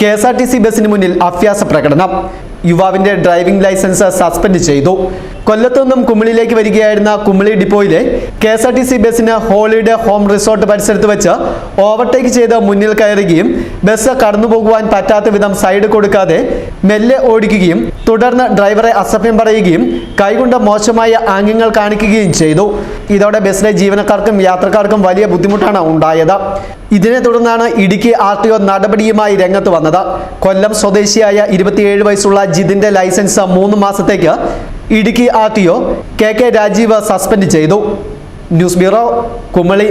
K S R T C ബസിന് മുന്നിൽ അഭ്യാസ പ്രകടനം. യുവാവിന്റെ ഡ്രൈവിംഗ് ലൈസൻസ് സസ്പെൻഡ് ചെയ്തു. കൊല്ലത്തു നിന്നും കുമിളിലേക്ക് വരികയായിരുന്ന Kumily ഡിപ്പോയിലെ K S R T C ബസിന് ഹോളിഡേ ഹോം റിസോർട്ട് പരിസരത്ത് വെച്ച് ഓവർടേക്ക് ചെയ്ത് മുന്നിൽ കയറുകയും ബസ് കടന്നു പോകുവാൻ പറ്റാത്ത വിധം സൈഡ് കൊടുക്കാതെ മെല്ലെ ഓടിക്കുകയും തുടർന്ന് ഡ്രൈവറെ അസഭ്യം പറയുകയും കൈകൊണ്ട് മോശമായ ആംഗ്യങ്ങൾ കാണിക്കുകയും ചെയ്തു. ഇതോടെ ബസ്സിലെ ജീവനക്കാർക്കും യാത്രക്കാർക്കും വലിയ ബുദ്ധിമുട്ടാണ് ഉണ്ടായത്. ഇതിനെ തുടർന്നാണ് ഇടുക്കി ആർ ടി ഒ നടപടിയുമായി രംഗത്ത് വന്നത്. കൊല്ലം സ്വദേശിയായ ഇരുപത്തിയേഴ് വയസ്സുള്ള ജിതിന്റെ ലൈസൻസ് മൂന്ന് മാസത്തേക്ക് Idukki R T O K K Rajeev suspend ചെയ്തു. News bureau Kumily.